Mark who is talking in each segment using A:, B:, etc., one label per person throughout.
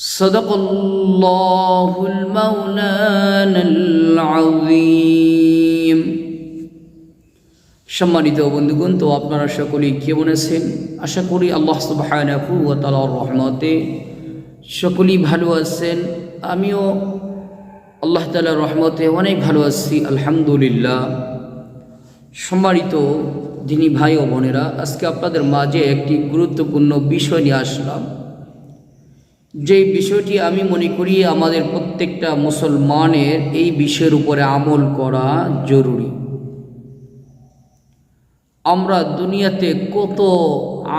A: صدق الله المولانا العظيم সম্মানিত বন্ধুগণ তো আপনারা সকলেই কেমন আছেন আশা করি আল্লাহ সুবহানাহু ওয়া তাআলার রহমতে সকলেই ভালো আছেন আমিও আল্লাহ তাআলার রহমতে অনেক ভালো আছি আলহামদুলিল্লাহ সম্মানিত দিনী ভাই ও বোনেরা আজকে আপনাদের মাঝে একটি গুরুত্বপূর্ণ বিষয় নিয়ে আসলাম যে বিষয়টি আমি মনে করি আমাদের প্রত্যেকটা মুসলমানের এই বিষয়ের উপরে আমল করা জরুরি। আমরা দুনিয়াতে কত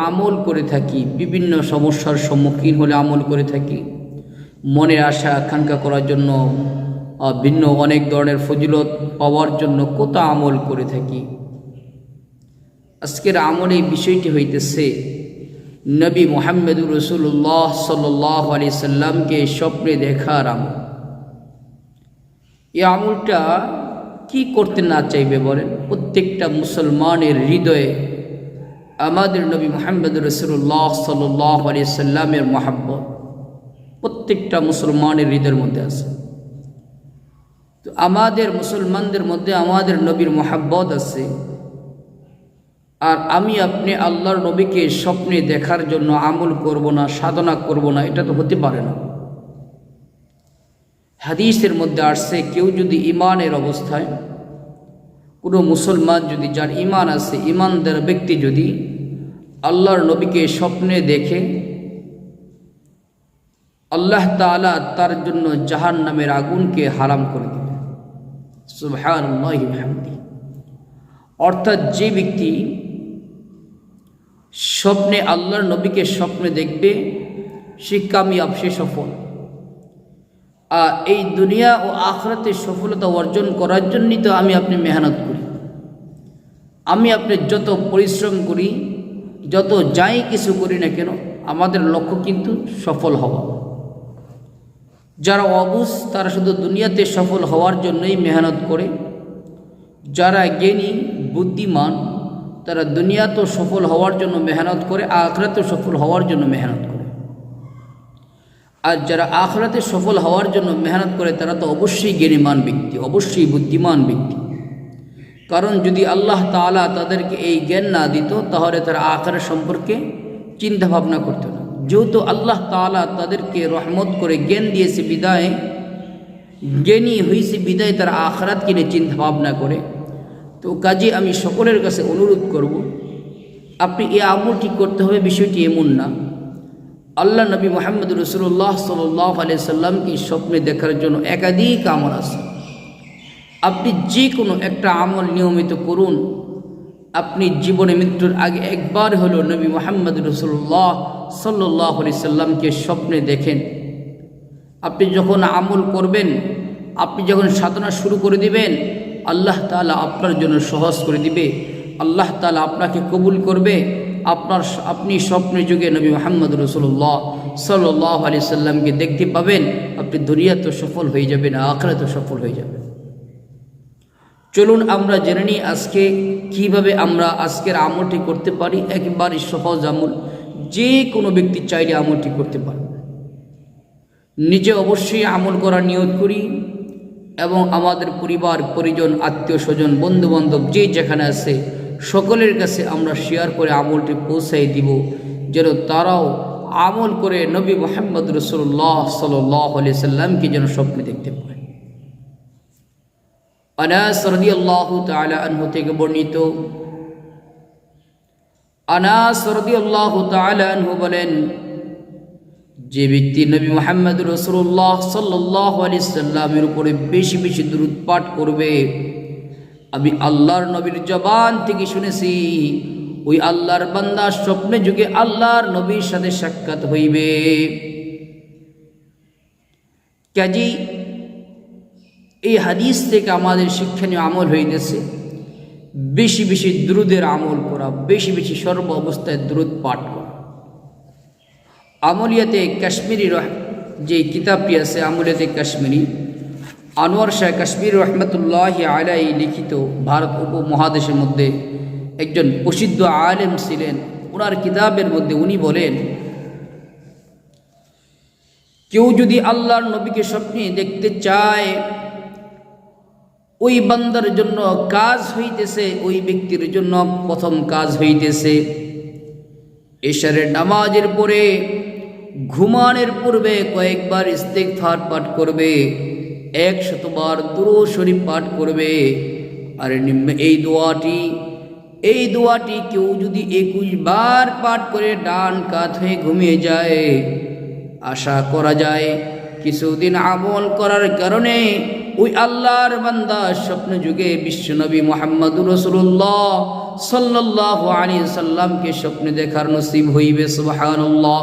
A: আমল করে থাকি, বিভিন্ন সমস্যার সম্মুখীন হলে আমল করে থাকি। মনের আশা আকাঙ্ক্ষা করার জন্য ভিন্ন অনেক ধরনের ফজিলত পাওয়ার জন্য কত আমল করে থাকি। আজকের আমল এই বিষয়টি হইতেছে নবী মোহাম্মদুর রসুল্লাহ সাল্লাহ আলি সাল্লামকে স্বপ্নে দেখার আমল। এই আমলটা কি করতে না চাইবে বলেন? প্রত্যেকটা মুসলমানের হৃদয়ে আমাদের নবী মোহাম্মদ রসুল্লাহ সাল্লাহ আলি সাল্লামের মহাব্বত প্রত্যেকটা মুসলমানের হৃদয়ের মধ্যে আছে। তো আমাদের মুসলমানদের মধ্যে আমাদের নবীর মহাব্বত আছে। আর আমি আপনি আল্লাহর নবীকে স্বপ্নে দেখার জন্য আমল করব না, সাধনা করব না, এটা তো হতে পারে না। হাদিসের মধ্যে আসছে, কেউ যদি ইমানের অবস্থায়, কোনো মুসলমান যদি যার ইমান আছে, ইমানদার ব্যক্তি যদি আল্লাহর নবীকে স্বপ্নে দেখে, আল্লাহ তালা তার জন্য জাহান নামের আগুনকে হারাম করে দেবে। সুবহান অর্থাৎ যে ব্যক্তি স্বপ্নে আল্লাহর নবীকে স্বপ্নে দেখবে, সে কামিয়াব, সে সফল। আর এই দুনিয়া ও আখরাতে সফলতা অর্জন করার জন্যই তো আমি আপনি মেহনত করি। আমি আপনি যত পরিশ্রম করি, যত যাই কিছু করি না কেন, আমাদের লক্ষ্য কিন্তু সফল হওয়া। যারা অবুজ, তারা শুধু দুনিয়াতে সফল হওয়ার জন্যই মেহনত করে। যারা জ্ঞানী, বুদ্ধিমান তারা দুনিয়াতেও সফল হওয়ার জন্য মেহনত করে, আখরাতেও সফল হওয়ার জন্য মেহনত করে। আর যারা আখরাতে সফল হওয়ার জন্য মেহনত করে, তারা তো অবশ্যই জ্ঞানীমান ব্যক্তি, অবশ্যই বুদ্ধিমান ব্যক্তি। কারণ যদি আল্লাহ তালা তাদেরকে এই জ্ঞান না দিত, তাহলে তারা আখরের সম্পর্কে চিন্তা ভাবনা করতো না। যেহেতু আল্লাহ তালা তাদেরকে রহমত করে জ্ঞান দিয়েছে বিদায়, জ্ঞানী হয়েছে বিদায় তারা আখরাত কিনে চিন্তা ভাবনা করে। তো কাজে আমি সকলের কাছে অনুরোধ করব, আপনি এই আমলটি করতে হবে, বিষয়টি এমন না। আল্লাহ নবী মোহাম্মদ রসুল্লাহ সাল্লাহ আলি সাল্লামকে স্বপ্নে দেখার জন্য একাধিক আমল আছে। আপনি যে কোনো একটা আমল নিয়মিত করুন। আপনি জীবনে মৃত্যুর আগে একবার হলো নবী মোহাম্মদ রসুল্লাহ সাল্লাহ আলি সাল্লামকে স্বপ্নে দেখেন। আপনি যখন আমল করবেন, আপনি যখন সাধনা শুরু করে দিবেন আল্লাহ তালা আপনার জন্য সহজ করে দিবে। আল্লাহ তালা আপনাকে কবুল করবে। আপনার আপনি স্বপ্নের যুগে নবী মোহাম্মদ রসুল্লাহ সাল্লাহ আলি সাল্লামকে দেখতে পাবেন। আপনি দুনিয়া তো সফল হয়ে যাবেন তো সফল হয়ে যাবে চলুন আমরা জেনে নিই আজকে কীভাবে আমরা আজকের আমলটি করতে পারি। একবারই সহজ আমল। যে কোনো ব্যক্তি চাইলে আমলটি করতে পারবে নিজে অবশ্যই আমল করার নিয়ত করি। এবং আমাদের পরিবার, পরিজন, আত্মীয় স্বজন, বন্ধুবান্ধব, যে যেখানে আছে, সকলের কাছে আমরা শেয়ার করে আমলটি পৌঁছাই দিব, যেন তারাও আমল করে নবী মোহাম্মদ রসুল্লাহ সাল্লাহ আলি সাল্লামকে যেন স্বপ্নে দেখতে পায়। আনাস রাদিয়াল্লাহু তাআলা আনহু থেকে বর্ণিত, আনাস রাদিয়াল্লাহু তাআলা আনহু বলেন যে ব্যক্তি নবী মোহাম্মদ রসুল্লাহ সাল্লাহ আলি সাল্লামের উপরে বেশি বেশি দূরত পাঠ করবে, আমি আল্লাহর নবীর জবান থেকে শুনেছি, ওই আল্লাহর বান্দা স্বপ্নে যুগে আল্লাহর নবীর সাথে সাক্ষাৎ হইবে। কাজী এই হাদিস থেকে আমাদের শিক্ষণীয় আমল হইতেছে, বেশি বেশি দ্রুদের আমল করা বেশি বেশি সর্ব অবস্থায় দ্রুত পাঠ করা। আমলিয়াতে কাশ্মীরি যে কিতাবটি আছে, আমলিয়াতে কাশ্মীরি, আনোয়ার শাহ কাশ্মীর রহমতুল্লাহ আলাই লিখিত ভারত উপমহাদেশের মধ্যে একজন প্রসিদ্ধ আলেম ছিলেন। ওনার কিতাবের মধ্যে উনি বলেন, কেউ যদি আল্লাহর নবীকে স্বপ্নে দেখতে চায়, ওই বান্দার জন্য কাজ হইতেছে, ওই ব্যক্তির জন্য প্রথম কাজ হইতেছে। এশারের নামাজের পরে ঘুমানোর পূর্বে কয়েকবার ইস্তেকফার পাঠ করবে, এক শতবার দুরু শরীফ পাঠ করবে। আর নিম্নে এই দোয়াটি এই দোয়াটি কেউ যদি একুশ বার পাঠ করে ডান কাত হয়ে ঘুমিয়ে যায়, আশা করা যায় কিছুদিন আমল করার কারণে ওই আল্লাহর বান্দা স্বপ্ন যুগে বিশ্বনবী মোহাম্মদুর রসুল্লাহ সাল্লাহ আলী সাল্লামকে স্বপ্নে দেখার নসিব হইবে সুবাহান্লাহ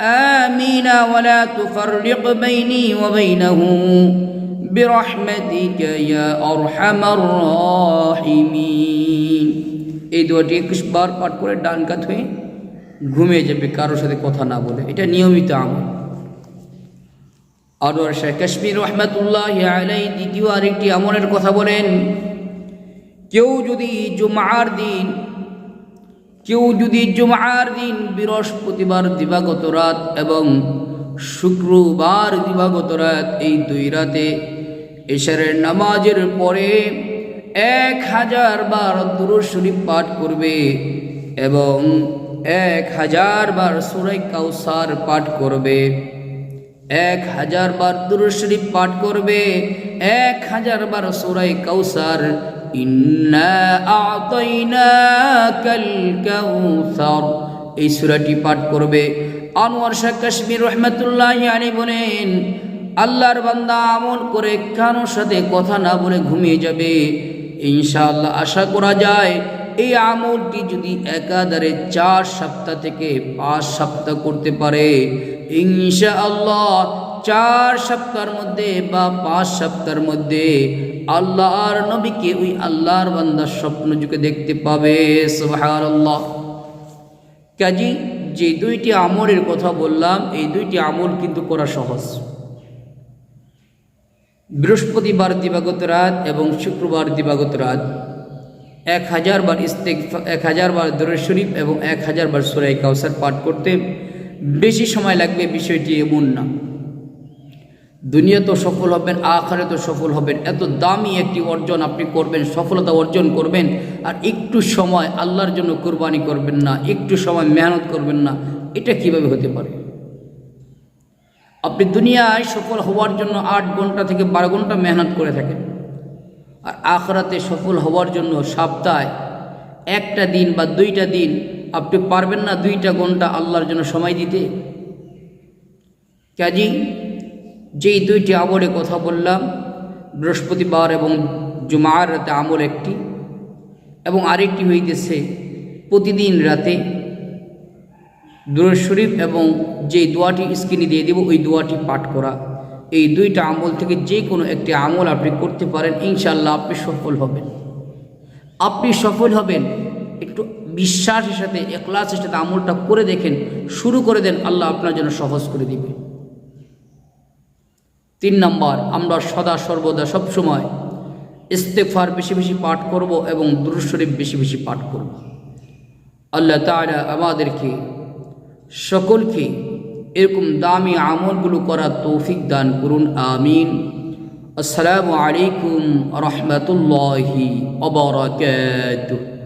A: آمين ولا تفرق بيني وبينه برحمتك يا أرحم الراحمين এই দোয়াটি একুশ বার পাঠ করে ডান কাত হয়ে ঘুমিয়ে যাবে কারোর সাথে কথা না বলে এটা নিয়মিত আমল আনোয়ার শাহ কাশ্মীর রহমাতুল্লাহ আলাই দ্বিতীয় আরেকটি আমলের কথা বলেন কেউ যদি জুমার দিন কেউ যদি জুমার দিন বৃহস্পতিবার দিবাগত রাত এবং শুক্রবার দিবাগত রাত এই দুই রাতে এশারের নামাজের পরে এক হাজার বার দুরুদ শরীফ পাঠ করবে এবং এক হাজার বার সুরাই কাউসার পাঠ করবে। এক হাজার বার দুরুদ পাঠ করবে, এক হাজার বার সুরাই কাউসার ইন্না এই সূরাটি পাঠ করবে আনোয়ার শাহ কাশ্মীর রহমতুল্লাহ আলী বলেন, আল্লাহর বান্দা আমল করে কারোর সাথে কথা না বলে ঘুমিয়ে যাবে। ইনশাআল্লাহ আশা করা যায়, এই আমলটি যদি একাধারে চার সপ্তাহ থেকে পাঁচ সপ্তাহ করতে পারে। ইনশা আল্লাহ চার সপ্তাহের মধ্যে বা পাঁচ সপ্তাহের মধ্যে আল্লাহর নবীকে ওই আল্লাহর বান্দার স্বপ্ন যুগে দেখতে পাবে সুবহান আল্লাহ কাজী, যে দুইটি আমলের কথা বললাম, এই দুইটি আমল কিন্তু করা সহজ। বৃহস্পতিবার দিবাগত রাত এবং শুক্রবার, দিবাগত রাত। এক হাজার বার ইস্তেক এক হাজার বার শরীফ এবং এক হাজার বার সুরাই কাউসার পাঠ করতে বেশি সময় লাগবে, বিষয়টি এমন না। দুনিয়া তো সফল হবেন আখারে তো সফল হবেন। এত দামি একটি অর্জন আপনি করবেন, সফলতা অর্জন করবেন, আর একটু সময় আল্লাহর জন্য কোরবানি করবেন না, একটু সময় মেহনত করবেন না, এটা কীভাবে হতে পারে? আপনি দুনিয়ায় সফল হওয়ার জন্য আট ঘণ্টা থেকে বারো ঘণ্টা মেহনত করে থাকেন, আর আখরাতে সফল হওয়ার জন্য সপ্তাহে একটা দিন বা দুইটা দিন আপনি পারবেন না দুইটা ঘণ্টা আল্লাহর জন্য সময় দিতে। কাজী যেই দুইটি আমলে কথা বললাম, বৃহস্পতিবার এবং জুমার রাতে আমল একটি, এবং আরেকটি হইতেছে প্রতিদিন রাতে দুরুদ শরীফ এবং যে দোয়াটি স্ক্রিনে দিয়ে দেব, ওই দোয়াটি পাঠ করা। এই দুইটা আমল থেকে যে কোনো একটি আমল আপনি করতে পারেন ইনশাল্লাহ আপনি সফল হবেন। আপনি সফল হবেন, একটু বিশ্বাসের সাথে একলাসের সাথে আমলটা করে দেখেন, শুরু করে দেন, আল্লাহ আপনার জন্য সহজ করে দিবে। তিন নম্বর, আমরা সদা সর্বদা সবসময় ইস্তেফার বেশি বেশি পাঠ করব এবং দুরুদ শরীফ বেশি বেশি পাঠ করব। আল্লাহ তাআলা আমাদেরকে, সকলকে এরকম দামি আমলগুলো করার তৌফিক দান করুন, আমিন। আসসালামু আলাইকুম রহমতুল্লাহি অবরাকাতুহ